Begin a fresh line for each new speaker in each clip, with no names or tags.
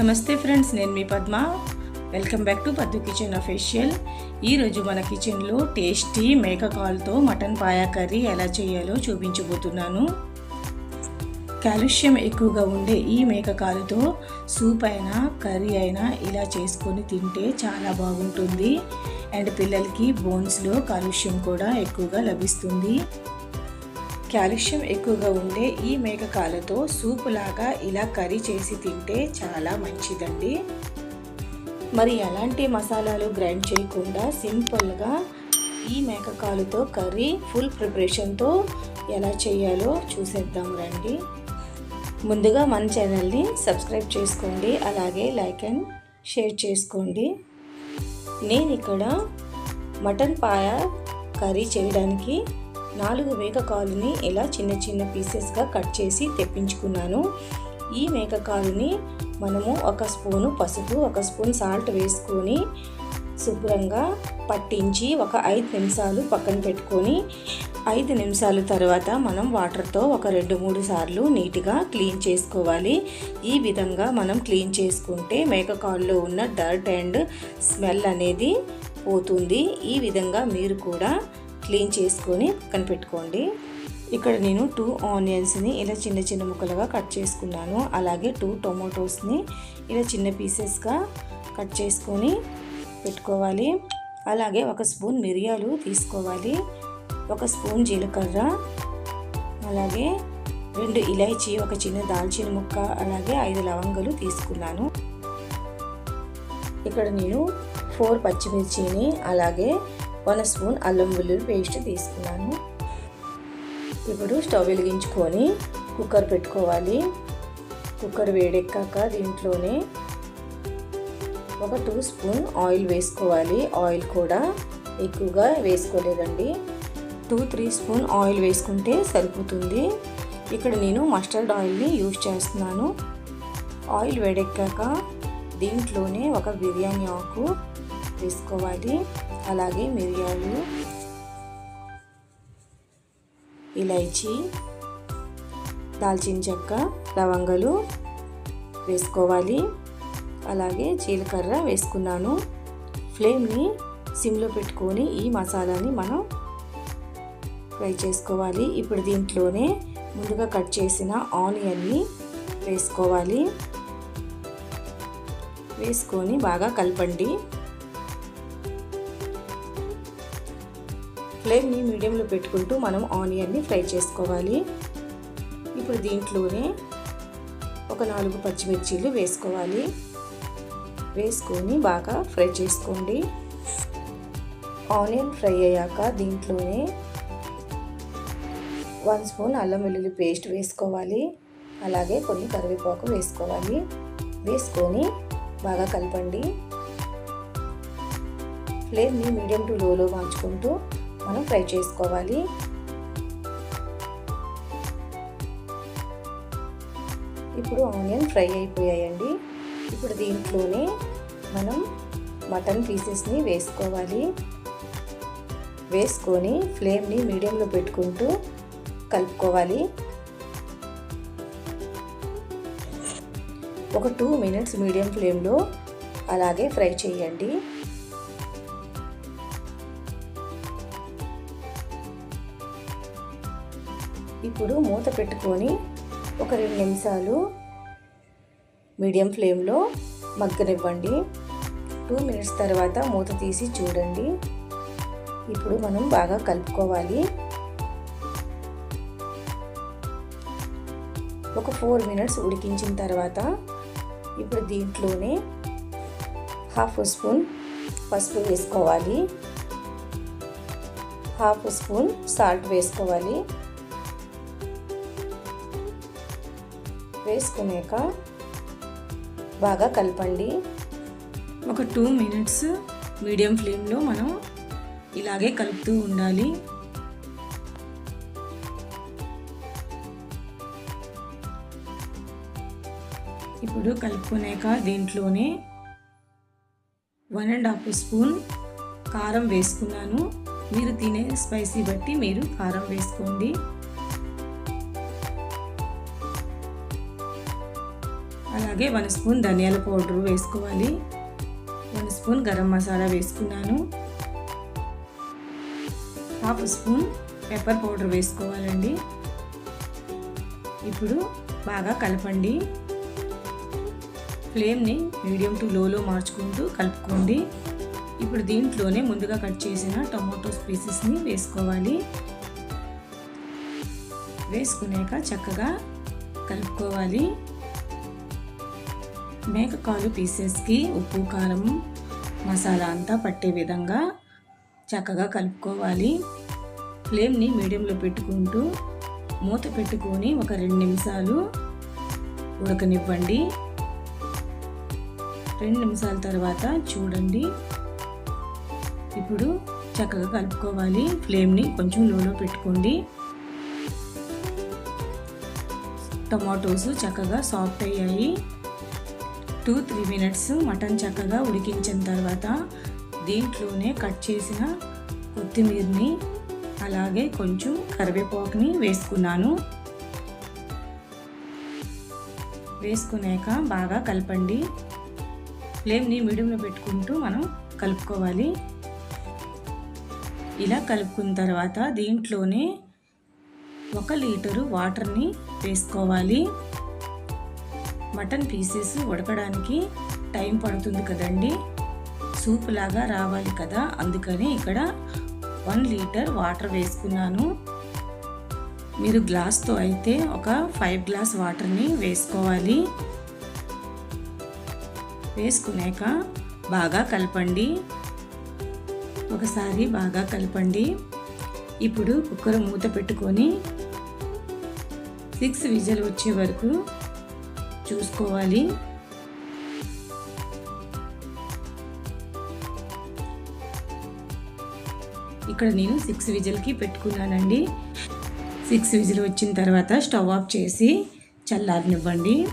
నమస్తే ఫ్రెండ్స్ నేను మీ Padma. Welcome back to Paddu kitchen official. ఈరోజు మన కిచెన్లో టేస్టీ మేకకాల్తో మటన్ పాయా కర్రీ ఎలా చేయాలో చూపించబోతున్నాను. కాలుష్యం ఎక్కువగా ఉండే ఈ మేకకాలుతో సూప్ అయినా కర్రీ అయినా ఇలా చేసుకొని తింటే చాలా బాగుంటుంది. అండ్ పిల్లలకి బోన్స్లో కాలుష్యం కూడా ఎక్కువగా లభిస్తుంది. కాల్షియం ఎక్కువగా ఉండే ఈ మేకకాలతో సూపు లాగా ఇలా కర్రీ చేసి తింటే చాలా మంచిదండి. మరి ఎలాంటి మసాలాలు గ్రైండ్ చేయకుండా సింపుల్గా ఈ మేకకాలుతో కర్రీ ఫుల్ ప్రిపరేషన్తో ఎలా చేయాలో చూసేద్దాం రండి. ముందుగా మన ఛానల్ని సబ్స్క్రైబ్ చేసుకోండి అలాగే లైక్ అండ్ షేర్ చేసుకోండి. నేను ఇక్కడ మటన్ పాయ కర్రీ చేయడానికి నాలుగు మేకకాలుని ఇలా చిన్న చిన్న పీసెస్గా కట్ చేసి తెప్పించుకున్నాను. ఈ మేకకాలుని మనము ఒక స్పూను పసుపు ఒక స్పూన్ సాల్ట్ వేసుకొని శుభ్రంగా పట్టించి ఒక ఐదు నిమిషాలు పక్కన పెట్టుకొని ఐదు నిమిషాల తర్వాత మనం వాటర్తో ఒక రెండు మూడు సార్లు నీట్గా క్లీన్ చేసుకోవాలి. ఈ విధంగా మనం క్లీన్ చేసుకుంటే మేకకాల్లో ఉన్న డర్ట్ అండ్ స్మెల్ అనేది పోతుంది. ఈ విధంగా మీరు కూడా క్లీన్ చేసుకొని పక్కన పెట్టుకోండి. ఇక్కడ నేను టూ ఆనియన్స్ని ఇలా చిన్న చిన్న ముక్కలుగా కట్ చేసుకున్నాను. అలాగే టూ టొమాటోస్ని ఇలా చిన్న పీసెస్గా కట్ చేసుకొని పెట్టుకోవాలి. అలాగే ఒక స్పూన్ మిరియాలు తీసుకోవాలి. ఒక స్పూన్ జీలకర్ర. అలాగే రెండు ఇలైచీ ఒక చిన్న దాల్చిన ముక్క అలాగే ఐదు లవంగలు తీసుకున్నాను. ఇక్కడ నేను ఫోర్ పచ్చిమిర్చిని అలాగే వన్ స్పూన్ అల్లం వెల్లుల్లి పేస్ట్ తీసుకున్నాను. ఇప్పుడు స్టవ్ వెలిగించుకొని కుక్కర్ పెట్టుకోవాలి. కుక్కర్ వేడెక్కాక దీంట్లోనే ఒక టూ స్పూన్ ఆయిల్ వేసుకోవాలి. ఆయిల్ కూడా ఎక్కువగా వేసుకోలేదండి. టూ త్రీ స్పూన్ ఆయిల్ వేసుకుంటే సరిపోతుంది. ఇక్కడ నేను మస్టర్డ్ ఆయిల్ని యూజ్ చేస్తున్నాను. ఆయిల్ వేడెక్కాక దీంట్లోనే ఒక బిర్యానీ ఆకు వేసుకోవాలి అలాగే మిరియాలు ఇలైచి దాల్చిన చెక్క లవంగలు వేసుకోవాలి. అలాగే జీలకర్ర వేసుకున్నాను. ఫ్లేమ్ని సిమ్లో పెట్టుకొని ఈ మసాలాని మనం ఫ్రై చేసుకోవాలి. ఇప్పుడు దీంట్లోనే ముందుగా కట్ చేసిన ఆనియన్ని వేసుకోవాలి. వేసుకొని బాగా కలపండి. ఫ్లేమ్ని మీడియంలో పెట్టుకుంటూ మనం ఆనియన్ని ఫ్రై చేసుకోవాలి. ఇప్పుడు దీంట్లోనే ఒక నాలుగు పచ్చిమిర్చీలు వేసుకోవాలి. వేసుకొని బాగా ఫ్రై చేసుకోండి. ఆనియన్ ఫ్రై అయ్యాక దీంట్లోనే వన్ స్పూన్ అల్లం వెల్లుల్లి పేస్ట్ వేసుకోవాలి. అలాగే కొన్ని కరివేపాకు వేసుకోవాలి. వేసుకొని బాగా కలపండి. ఫ్లేమ్ని మీడియం టు లోలో మార్చుకుంటూ మనం ఫ్రై చేసుకోవాలి. ఇప్పుడు ఆనియన్ ఫ్రై అయిపోయాయండి. ఇప్పుడు దీంట్లోనే మనం మటన్ పీసెస్ని వేసుకోవాలి. వేసుకొని ఫ్లేమ్ని మీడియంలో పెట్టుకుంటూ కలుపుకోవాలి. ఒక టూ మినిట్స్ మీడియం ఫ్లేమ్లో అలాగే ఫ్రై చేయండి. ఇప్పుడు మూత పెట్టుకొని ఒక రెండు నిమిషాలు మీడియం ఫ్లేమ్లో మగ్గనివ్వండి. టూ మినిట్స్ తర్వాత మూత తీసి చూడండి. ఇప్పుడు మనం బాగా కలుపుకోవాలి. ఒక ఫోర్ మినిట్స్ ఉడికించిన తర్వాత ఇప్పుడు దీంట్లోనే హాఫ్ స్పూన్ పసుపు వేసుకోవాలి. హాఫ్ స్పూన్ సాల్ట్ వేసుకోవాలి. వేసుకున్నాక బాగా కలపండి. ఒక టూ మినిట్స్ మీడియం ఫ్లేమ్లో మనం ఇలాగే కలుపుతూ ఉండాలి. ఇప్పుడు కలుపుకునేక దీంట్లోనే వన్ అండ్ హాఫ్ స్పూన్ కారం వేసుకున్నాను. మీరు తినే స్పైసీ బట్టి మీరు కారం వేసుకోండి. అలాగే వన్ స్పూన్ ధనియాల పౌడర్ వేసుకోవాలి. వన్ స్పూన్ గరం మసాలా వేసుకున్నాను. హాఫ్ స్పూన్ పెప్పర్ పౌడర్ వేసుకోవాలండి. ఇప్పుడు బాగా కలపండి. ఫ్లేమ్ని మీడియం టు లోలో మార్చుకుంటూ కలుపుకోండి. ఇప్పుడు దీంట్లోనే ముందుగా కట్ చేసిన టొమాటో పీసెస్ని వేసుకోవాలి. వేసుకున్నాక చక్కగా కలుపుకోవాలి. మేకకాలు పీసెస్కి ఉప్పు కారం మసాలా అంతా పట్టే విధంగా చక్కగా కలుపుకోవాలి. ఫ్లేమ్ని మీడియంలో పెట్టుకుంటూ మూత పెట్టుకొని ఒక రెండు నిమిషాలు ఉడకనివ్వండి. రెండు నిమిషాల తర్వాత చూడండి. ఇప్పుడు చక్కగా కలుపుకోవాలి. ఫ్లేమ్ని కొంచెం లోలో పెట్టుకోండి. టమాటోస్ చక్కగా సాఫ్ట్ అయ్యాయి. టూ త్రీ మినిట్స్ మటన్ చక్కగా ఉడికించిన తర్వాత దీంట్లోనే కట్ చేసిన కొత్తిమీరని అలాగే కొంచెం కరివేపాకుని వేసుకున్నాను. వేసుకున్నాక బాగా కలపండి. ఫ్లేమ్ని మీడియంలో పెట్టుకుంటూ మనం కలుపుకోవాలి. ఇలా కలుపుకున్న తర్వాత దీంట్లోనే ఒక లీటరు వాటర్ని వేసుకోవాలి. మటన్ పీసెస్ ఉడకడానికి టైం పడుతుంది కదండి. సూప్ లాగా రావాలి కదా. అందుకని ఇక్కడ వన్ లీటర్ వాటర్ వేసుకున్నాను. మీరు గ్లాస్తో అయితే ఒక ఫైవ్ గ్లాస్ వాటర్ని వేసుకోవాలి. వేసుకున్నాక బాగా కలపండి. ఒకసారి బాగా కలపండి. ఇప్పుడు కుక్కర్ మూత పెట్టుకొని సిక్స్ విజల్ వచ్చే వరకు చూసుకోవాలి. ఇక్కడ నేను సిక్స్ విజిల్కి పెట్టుకున్నానండి. సిక్స్ విజిల్ వచ్చిన తర్వాత స్టవ్ ఆఫ్ చేసి చల్లారనివ్వండి.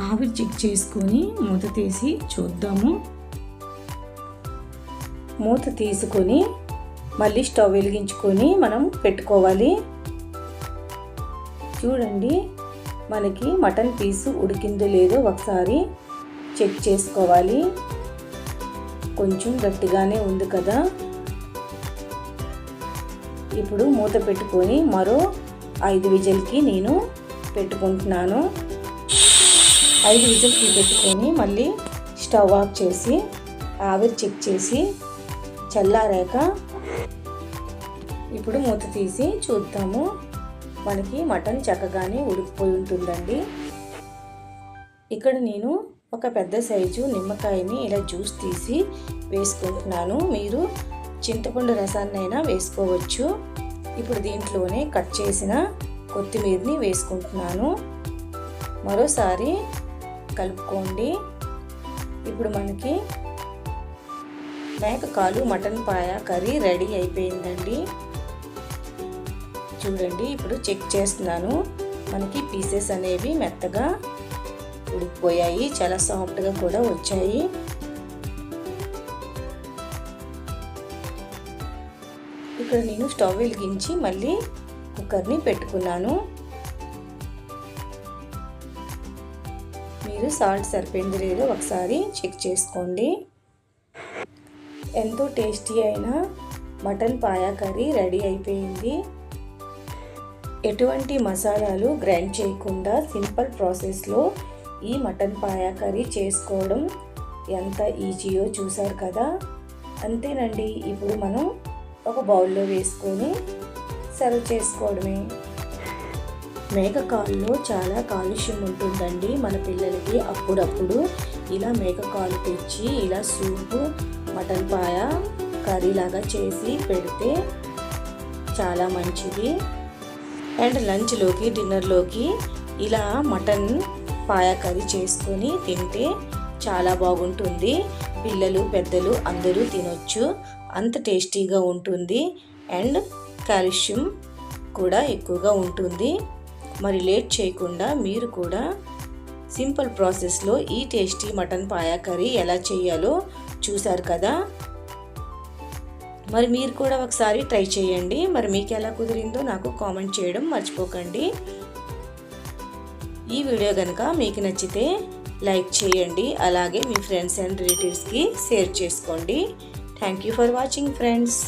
ఆవిరి చెక్ చేసుకొని మూత తీసి చూద్దాము. మూత తీసుకొని మళ్ళీ స్టవ్ వెలిగించుకొని మనం పెట్టుకోవాలి. చూడండి. మనకి మటన్ పీసు ఉడికిందో లేదో ఒకసారి చెక్ చేసుకోవాలి. కొంచెం గట్టిగానే ఉంది కదా. ఇప్పుడు మూత పెట్టుకొని మరో ఐదు విజల్కి నేను పెట్టుకుంటున్నాను. ఐదు విజల్కి పెట్టుకొని మళ్ళీ స్టవ్ ఆఫ్ చేసి ఆవిరి చెక్ చేసి చల్లారాక ఇప్పుడు మూత తీసి చూద్దాము. మనకి మటన్ చక్కగానే ఉడికిపోయి ఉంటుందండి. ఇక్కడ నేను ఒక పెద్ద సైజు నిమ్మకాయని ఇలా జ్యూస్ తీసి వేసుకుంటున్నాను. మీరు చింతపండు రసాన్నైనా వేసుకోవచ్చు. ఇప్పుడు దీంట్లోనే కట్ చేసిన కొత్తిమీరని వేసుకుంటున్నాను. మరోసారి కలుపుకోండి. ఇప్పుడు మనకి మేకకాలు మటన్ పాయ కర్రీ రెడీ అయిపోయిందండి. చూడండి ఇప్పుడు చెక్ చేస్తున్నాను. మనకి పీసెస్ అనేవి మెత్తగా ఉడికిపోయాయి చాలా సాఫ్ట్గా కూడా వచ్చాయి. ఇక్కడ నేను స్టవ్ వెలిగించి మళ్ళీ కుక్కర్ని పెట్టుకున్నాను. మీరు సాల్ట్ సరిపోయింది లేదో ఒకసారి చెక్ చేసుకోండి. ఎంతో టేస్టీ అయిన మటన్ పాయా కర్రీ రెడీ అయిపోయింది. ఎటువంటి మసాలాలు గ్రైండ్ చేయకుండా సింపుల్ ప్రాసెస్లో ఈ మటన్ పాయా కర్రీ చేసుకోవడం ఎంత ఈజీయో చూసారు కదా? అంతేనండి ఇప్పుడు మనం ఒక బౌల్లో వేసుకొని సర్వ్ చేసుకోవడమే. మేకకాల్లో చాలా కాలుష్యం ఉంటుందండి మన పిల్లలకి అప్పుడప్పుడు. ఇలా మేకకాలు తెచ్చి ఇలా సూపు మటన్ పాయ కర్రీ లాగా చేసి పెడితే చాలా మంచిది. అండ్ లంచ్లోకి డిన్నర్లోకి ఇలా మటన్ పాయ కర్రీ చేసుకొని తింటే చాలా బాగుంటుంది. పిల్లలు పెద్దలు అందరూ తినొచ్చు. అంత టేస్టీగా ఉంటుంది. అండ్ కాల్షియం కూడా ఎక్కువగా ఉంటుంది. మరి లేట్ చేయకుండా మీరు కూడా సింపుల్ ప్రాసెస్లో ఈ టేస్టీ మటన్ పాయా కర్రీ ఎలా చేయాలో చూసారు కదా? మరి మీరు కూడా ఒకసారి ట్రై చేయండి. మరి మీకు ఎలా కుదిరిందో నాకు కామెంట్ చేయడం మర్చిపోకండి. ఈ వీడియో కనుక మీకు నచ్చితే లైక్ చేయండి. అలాగే మీ ఫ్రెండ్స్ అండ్ రిలేటివ్స్కి షేర్ చేసుకోండి. Thank you for watching friends